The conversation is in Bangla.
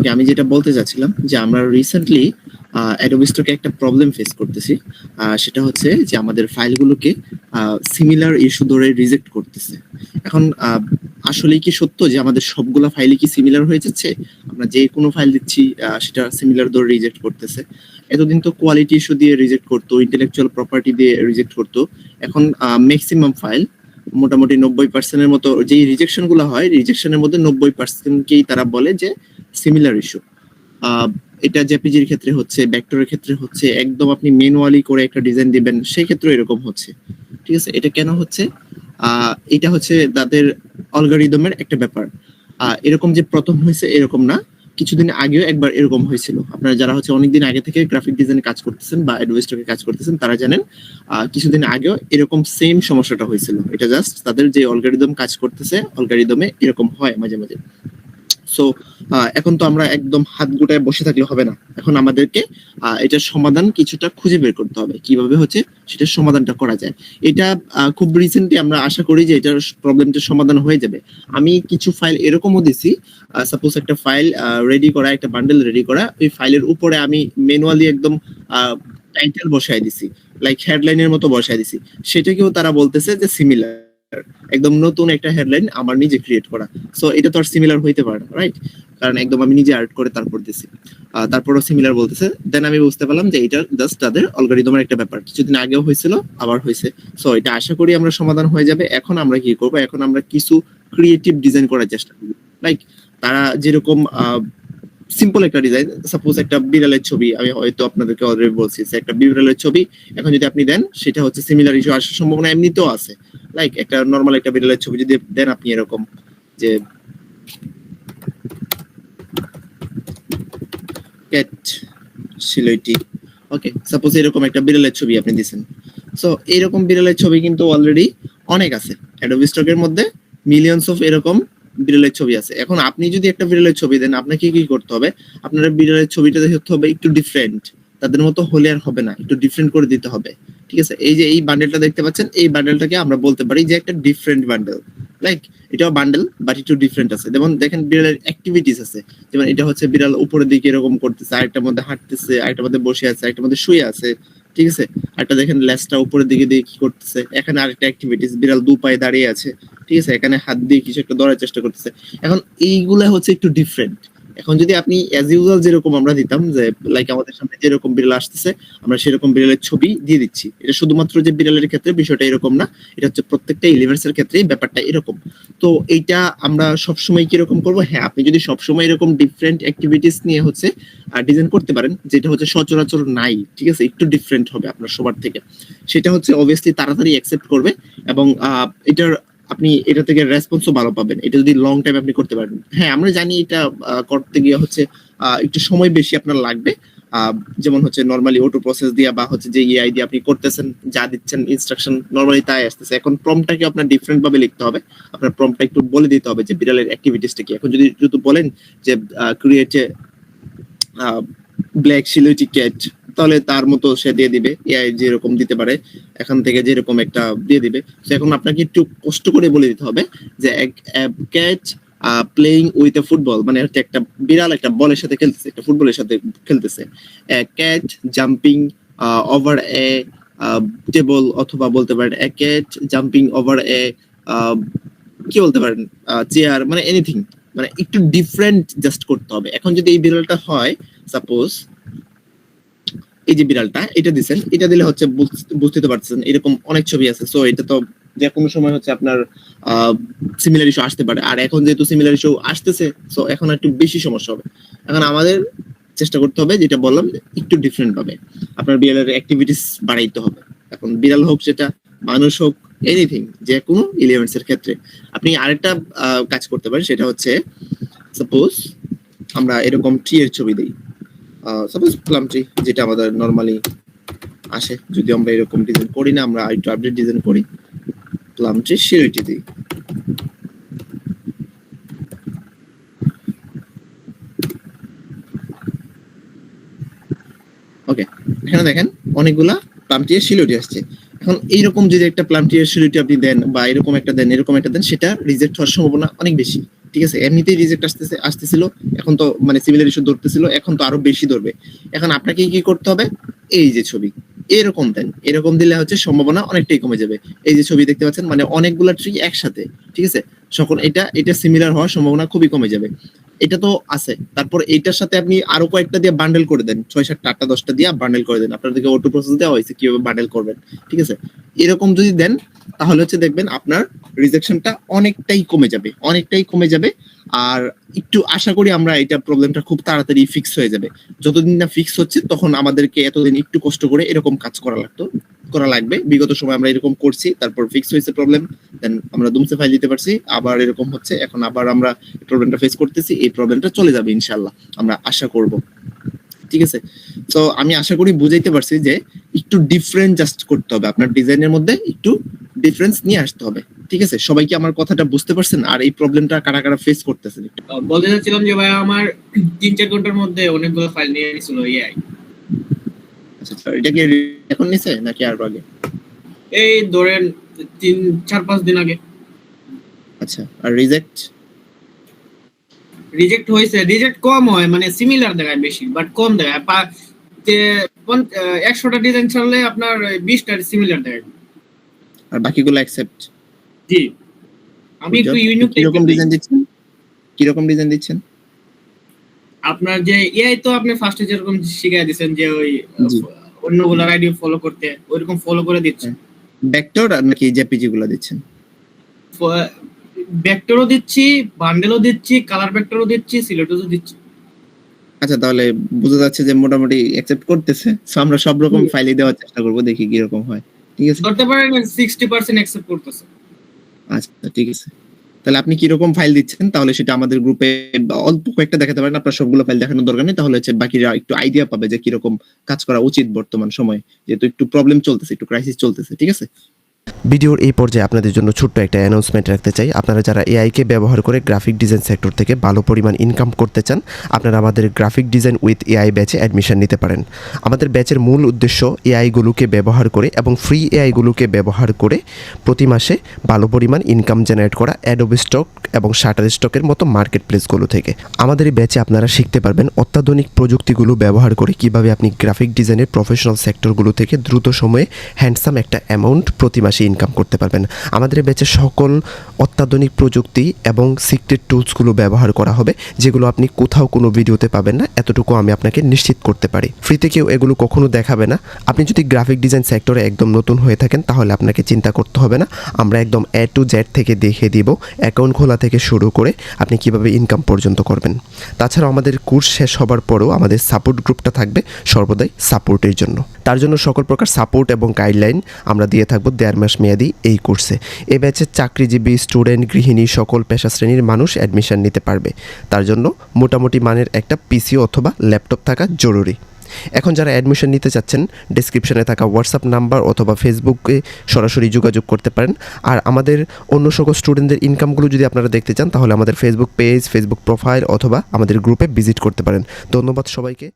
ওকে আমি যেটা বলতে চাচ্ছিলাম যে আমরা রিসেন্টলি অ্যাডোবি স্টকে একটা প্রবলেম ফেস করতেছি। সেটা হচ্ছে যে আমাদের ফাইলগুলোকে সিমিলার ইস্যু ধরে রিজেক্ট করতেছে। এখন আহ, আসলেই কি সত্য যে আমাদের সবগুলা ফাইলই কি সিমিলার হয়ে যাচ্ছে? আমরা যে কোনো ফাইল দিচ্ছি সেটা সিমিলার ধরে রিজেক্ট করতেছে। এতদিন তো কোয়ালিটি ইস্যু দিয়ে রিজেক্ট করতো ইন্টেলেকচুয়াল প্রপার্টি দিয়ে রিজেক্ট করতো। এখন ম্যাক্সিমাম ফাইল মোটামুটি নব্বই পার্সেন্টের মতো যে রিজেকশনগুলো হয় রিজেকশনের মধ্যে নব্বই পার্সেন্টকেই তারা বলে যে সিমিলার ইস্যু এটা জেপিজির ক্ষেত্রে হচ্ছে ভেক্টরের ক্ষেত্রে হচ্ছে, একদম আপনি ম্যানুয়ালি করে একটা ডিজাইন দিবেন, সেই ক্ষেত্রে এরকম হচ্ছে। ঠিক আছে? এটা কেন হচ্ছে? এটা হচ্ছে তাদের অলগারিদমের একটা ব্যাপার। এরকম যে প্রথম হয়েছে এরকম না, কিছুদিন আগেও একবার এরকম হয়েছিল। আপনারা যারা হচ্ছে অনেকদিন আগে থেকে গ্রাফিক ডিজাইনে কাজ করতেছেন বা অ্যাডভেস্টকে কাজ করতেছেন, তারা জানেন কিছুদিন আগেও এরকম সেম সমস্যাটা হয়েছিল। এটা জাস্ট তাদের যে অলগারিদম কাজ করতেছে অলগারিদমে এরকম হয় মাঝে মাঝে। সো এখন তো আমরা একদম হাত গুটায় বসে থাকলে হবে না। এখন আমাদেরকে এটার সমাধান কিছুটা খুঁজে বের করতে হবে। কীভাবে হচ্ছে সেটার সমাধানটা করা যায়। এটা খুব রিসেন্টলি আমরা আশা করি যে এটার প্রবলেমটার সমাধান হয়ে যাবে। আমি কিছু ফাইল এরকমও দিছি। সাপোজ একটা ফাইল রেডি করা, একটা বান্ডেল রেডি করা, ওই ফাইলের উপরে আমি ম্যানুয়ালি একদম টাইটেল বসায় দিছি। লাইক হেডলাইনের মতো বসায় দিছি। সেটাকেও তারা বলতেছে যে সিমিলার একদম নতুন একটা হেডলাইন আমার নিজে ক্রিয়েট করা। সো এটা তো আর সিমিলার হইতে পারে না রাইট কারণ একদম আমি নিজে আর্ট করে তারপর দিছি। তারপরও সিমিলার বলতেছে। দেন আমি বুঝতে পারলাম যে এটা জাস্ট তাদের অলগারিদমের একটা ব্যাপার। কিছুদিন আগেও হয়েছিল, আবার হয়েছে। সো এটা আশা করি আমরা সমাধান হয়ে যাবে। এখন আমরা কি করব? এখন আমরা কিছু ক্রিয়েটিভ ডিজাইন করার চেষ্টা করব। লাইক তারা যেরকম সিম্পল একটা ডিজাইন সাপোজ একটা বিড়ালের ছবি, আমি হয়তো আপনাদেরকে অলরেডি বলছি একটা বিড়ালের ছবি, এখন যদি আপনি দেন, সেটা হচ্ছে সিমিলার ইস্যু আসার সম্ভাবনা এমনিতেও আছে। লাইক একটা নর্মাল একটা বিড়ালের ছবি যদি দেন আপনি এরকম, যে ক্যাট সিলইটি ওকে সাপোজ এরকম একটা বিড়ালের ছবি আপনি দিছেন। সো এরকম বিড়ালের ছবি কিন্তু অলরেডি অনেক আছে। অ্যাডোবি স্টকের মধ্যে মিলিয়নস অফ এরকম বিড়ালের ছবি আছে। এখন আপনি যদি একটা বিড়ালের ছবি দেন, আপনাকে কি করতে হবে? আপনার বিড়ালের ছবিটা দেখতে হবে একটু ডিফারেন্ট তাদের মতো হলে আর হবে না, একটু ডিফারেন্ট করে দিতে হবে। ঠিক আছে? এই যে এই বান্ডেলটা দেখতে পাচ্ছেন, এই বান্ডেলটাকে আমরা বলতে পারি যে একটা ডিফারেন্ট বান্ডেল লাইক এটাও বান্ডেল বাট একটু ডিফারেন্ট আছে। যেমন দেখেন বিড়ালের অ্যাক্টিভিটিস আছে। যেমন এটা হচ্ছে বিড়াল উপরের দিকে এরকম করতেছে, আরেকটার মধ্যে হাঁটতেছে, আরেকটার মধ্যে বসে আছে, আরেকটার মধ্যে শুয়ে আছে, ঠিক আছে? একটা দেখেন লেজটা উপরের দিকে দিয়ে কি করতেছে, এখানে আরেকটা অ্যাক্টিভিটিস বিড়াল দু পায়ে দাঁড়িয়ে আছে, ঠিক আছে? এখানে হাত দিয়ে কিছু একটা ধরার চেষ্টা করতেছে। এখন এইগুলা হচ্ছে একটু ডিফারেন্ট এখন যদি আপনি অ্যাজ ইউজুয়াল যেরকম আমরা দিতাম, যে লাইক আমাদের সামনে যেরকম বিড়াল আসতেছে, আমরা সেরকম বিড়ালের ছবি দিয়ে দিচ্ছি। এটা শুধুমাত্র যে বিড়ালের ক্ষেত্রে বিষয়টা এরকম না, এটা হচ্ছে প্রত্যেকটা ইলিভার্স এর ব্যাপারটা এরকম। তো এইটা আমরা সবসময় কীরকম করব? হ্যাঁ আপনি যদি সবসময় এরকম ডিফারেন্ট অ্যাক্টিভিটিস নিয়ে হচ্ছে ডিজাইন করতে পারেন, যেটা হচ্ছে সচরাচর নাই, ঠিক আছে? একটু ডিফারেন্ট হবে আপনার সবার থেকে। সেটা হচ্ছে অবভিয়াসলি তাড়াতাড়ি অ্যাকসেপ্ট করবে এবং এটার আপনি এটা থেকে রেসপন্সও ভালো পাবেন। এটা যদি লং টাইম আপনি করতে পারেন। হ্যাঁ আমরা জানি এটা করতে গিয়ে হচ্ছে একটু সময় বেশি আপনার লাগবে। যেমন হচ্ছে নর্মালি অটো প্রসেস দিয়া বা হচ্ছে যে ইআই দিয়ে আপনি করতেছেন, যা দিচ্ছেন ইনস্ট্রাকশন নর্মালি তাই আসতেছে। এখন প্রমটাকে আপনার ডিফারেন্ট ভাবে লিখতে হবে। আপনার প্রমটা একটু বলে দিতে হবে যে বিড়ালের অ্যাক্টিভিটিসটা কি। এখন যদি যদি বলেন যে ক্রিয়েট ব্ল্যাক সিলিটি ক্যাট তাহলে তার মতো সে দিয়ে দিবে। এআই যেরকম দিতে পারে, এখান থেকে যেরকম একটা দিয়ে দিবে। তো এখন আপনাকে একটু কষ্ট করে বলে দিতে হবে যে এক cat playing with a football মানে হচ্ছে একটা বিড়াল একটা বলের সাথে খেলতেছে, একটা ফুটবলের সাথে খেলতেছে। Cat jumping over a table অথবা বলতে পারেন a cat jumping over a কি বলতে পারেন? চেয়ার মানে এনিথিং মানে একটু ডিফারেন্ট জাস্ট করতে হবে। এখন যদি এই বিড়ালটা হয় সাপোজ এই যে বিড়ালটা, এটা দিছেন, এটা দিলে হচ্ছে বুঝ- বুঝতে পারছেন এরকম অনেক ছবি আছে। সো এটা তো যে কোনো সময় হচ্ছে আপনার সিমিলার ইস্যু আসতে পারে। আর এখন যেহেতু সিমিলার ইস্যু আসতেছে সো এখন একটু বেশি সমস্যা হবে। এখন আমাদের চেষ্টা করতে হবে, যেটা বললাম, একটু ডিফারেন্ট হবে আপনার বিড়ালের অ্যাক্টিভিটিস বাড়াইতে হবে। এখন বিড়াল হোক সেটা, মানুষ হোক এনিথিং যে কোনো এলিমেন্টস এর ক্ষেত্রে। আপনি আরেকটা কাজ করতে পারেন, সেটা হচ্ছে সাপোজ আমরা এরকম ট্রি এর ছবি দিই। সাপোজ প্লাম ট্রি যেটা আমাদের নর্মালি আসে, যদি আমরা এরকম ডিজাইন করি না, আমরা একটু আপডেট ডিজাইন করি প্লাম ট্রি শিরোটি দিই। ওকে এখানে দেখেন অনেকগুলা প্লাম ট্রি শিলটি আসছে। এখন এইরকম যদি একটা প্লাম ট্রি শিলটি আপনি দেন বা এরকম একটা দেন, এরকম একটা দেন, সেটা রিজেক্ট হওয়ার সম্ভাবনা অনেক বেশি। ঠিক আছে, এমনিতেই রিজেক্ট আসতেছে, আসতেছিল, এখন তো মানে সিমিলার ইস্যু ধরতেছিল, এখন তো আরও বেশি ধরবে। এখন আপনাকে কি করতে হবে? এই যে ছবি, এরকম দেন, এরকম দিলে হচ্ছে সম্ভাবনা অনেকটাই কমে যাবে। এই যে ছবি দেখতে পাচ্ছেন মানে অনেকগুলা ট্রি একসাথে, ঠিক আছে? সকল, এটা এটা সিমিলার হওয়ার সম্ভাবনা খুবই কমে যাবে। এটা তো আছে, তারপর এইটার সাথে আপনি আরও কয়েকটা দিয়ে বান্ডেল করে দেন, ছয় সাতটা, আটটা, দশটা দিয়ে বান্ডেল করে দেন। আপনাদেরকে অটো প্রসেস দেওয়া হয়েছে কীভাবে বান্ডেল করবেন, ঠিক আছে? এরকম যদি দেন তাহলে হচ্ছে দেখবেন আপনার রিজেকশনটা অনেকটাই কমে যাবে, অনেকটাই কমে যাবে। আর একটু আশা করি আমরা এটা প্রবলেমটা খুব তাড়াতাড়ি ফিক্স হয়ে যাবে। যতদিন না ফিক্স হচ্ছে, তখন আমাদেরকে এতদিন একটু কষ্ট করে এরকম কাজ করা লাগতো, করা লাগবে। বিগত সময় আমরা এরকম করছি, তারপর ফিক্স হয়েছে প্রবলেম দেন আমরা দুমসে ফাইল দিতে পারছি, আবার এরকম হচ্ছে, এখন আবার আমরা প্রবলেমটা ফেস করতেছি, এই প্রবলেমটা চলে যাবে ইনশাল্লাহ আমরা আশা করব। ঠিক আছে? তো আমি আশা করি বুঝাইতে পারছি যে একটু ডিফারেন্ট জাস্ট করতে হবে, আপনার ডিজাইনের মধ্যে একটু ডিফারেন্স নিয়ে আসতে হবে। ঠিক আছে? সবাই কি আমার কথাটা বুঝতে পারছেন? আর এই প্রবলেমটা কারা কারা ফেস করতেছেন বলতে চাচ্ছিলাম যে ভাই আমার তিন চার ঘণ্টার মধ্যে অনেকগুলো ফাইল নিয়ে এআই আচ্ছা এটা কি এখন নিছে নাকি আর আগে? এই ধরেন তিন চার পাঁচ দিন আগে। আচ্ছা আর রিজেক্ট রিজেক্ট হয়েছে। রিজেক্ট কম হয় মানে সিমিলার দেখায় বেশি বাট কম দেখায়। একশোটা ডিজাইন ছাড়লে আপনার বিশটা সিমিলার দেখায়। আর বাকিগুলো অ্যাকসেপ্ট জি। আমি একটু ইউনিক কীরকম ডিজাইন দিচ্ছেন? কীরকম ডিজাইন দিচ্ছেন? আপনার যে এআই তো আপনি ফার্স্টে যেরকম শিখাই দিচ্ছেন যে ওই জি। অন্যগুলোর আইডি ফলো করতে ওইরকম ফলো করে দিচ্ছেন ভেক্টর আর নাকি জেপিজি গুলো দিচ্ছেন? ভেক্টরও দিচ্ছি বান্ডেলও দিচ্ছি কালার ভেক্টরও দিচ্ছি সিলেটও দিচ্ছি। আচ্ছা তাহলে বোঝা যাচ্ছে যে মোটামুটি অ্যাকসেপ্ট করতেছে। সো আমরা সব রকম। ফাইলই দেওয়ার চেষ্টা করব দেখি কি রকম হয়। ঠিক আছে? ধরতে পারেন সিক্সটি পার্সেন্ট অ্যাকসেপ্ট করতেছে। আচ্ছা ঠিক আছে। তাহলে আপনি কি রকম ফাইল দিচ্ছেন? তাহলে সেটা আমাদের গ্রুপে অল্প কয়েকটা দেখাতে পারেন। আপনার সবগুলো ফাইল দেখানোর দরকার নেই। তাহলে হচ্ছে বাকিরা একটু আইডিয়া পাবে যে কীরকম কাজ করা উচিত বর্তমান সময়ে। যেহেতু একটু প্রবলেম চলতেছে একটু ক্রাইসিস চলতেছে ঠিক আছে? ভিডিওর এই পর্যায়ে আপনাদের জন্য ছোট্ট একটা অ্যানাউন্সমেন্ট রাখতে চাই। আপনারা যারা এআইকে ব্যবহার করে গ্রাফিক ডিজাইন সেক্টর থেকে ভালো পরিমাণ ইনকাম করতে চান, আপনারা আমাদের গ্রাফিক ডিজাইন উইথ এআই ব্যাচে অ্যাডমিশন নিতে পারেন। আমাদের ব্যাচের মূল উদ্দেশ্য এআইগুলোকে ব্যবহার করে এবং ফ্রি এআইগুলোকে ব্যবহার করে প্রতি মাসে ভালো পরিমাণ ইনকাম জেনারেট করা অ্যাডোবি স্টক এবং শাটার স্টকের মতো মার্কেট প্লেসগুলো থেকে। আমাদের এই ব্যাচে আপনারা শিখতে পারবেন অত্যাধুনিক প্রযুক্তিগুলো ব্যবহার করে কীভাবে আপনি গ্রাফিক ডিজাইনের প্রফেশনাল সেক্টরগুলো থেকে দ্রুত সময়ে হ্যান্ডসাম একটা অ্যামাউন্ট প্রতি মাসে ইনকাম করতে পারবেন। আমাদের ব্যাচে সকল অত্যাধুনিক প্রযুক্তি এবং সিক্রেট টুলসগুলো ব্যবহার করা হবে, যেগুলো আপনি কোথাও কোনো ভিডিওতে পাবেন না। এতটুকু আমি আপনাকে নিশ্চিত করতে পারি। ফ্রিতে কেউ এগুলো কখনো দেখাবে না। আপনি যদি গ্রাফিক ডিজাইন সেক্টরে একদম নতুন হয়ে থাকেন, তাহলে আপনাকে চিন্তা করতে হবে না। আমরা একদম এ টু জেড থেকে দেখিয়ে দিব অ্যাকাউন্ট খোলা থেকে শুরু করে আপনি কীভাবে ইনকাম পর্যন্ত করবেন। তাছাড়াও আমাদের কোর্স শেষ হবার পরেও আমাদের সাপোর্ট গ্রুপটা থাকবে সর্বদাই সাপোর্টের জন্য। তার জন্য সকল প্রকার সাপোর্ট এবং গাইডলাইন আমরা দিয়ে থাকব দেড় মাস মেয়াদি এই কোর্সে। এ ব্যাচে চাকরিজীবী, স্টুডেন্ট, গৃহিণী সকল পেশা শ্রেণির মানুষ অ্যাডমিশন নিতে পারবে। তার জন্য মোটামুটি মানের একটা পিসি অথবা ল্যাপটপ থাকা জরুরি। এখন যারা অ্যাডমিশন নিতে চাচ্ছেন, ডিসক্রিপশনে থাকা হোয়াটসঅ্যাপ নাম্বার অথবা ফেসবুকে সরাসরি যোগাযোগ করতে পারেন। আর আমাদের অন্য সকল স্টুডেন্টদের ইনকামগুলো যদি আপনারা দেখতে চান, তাহলে আমাদের ফেসবুক পেজ, ফেসবুক প্রোফাইল অথবা আমাদের গ্রুপে ভিজিট করতে পারেন। ধন্যবাদ সবাইকে।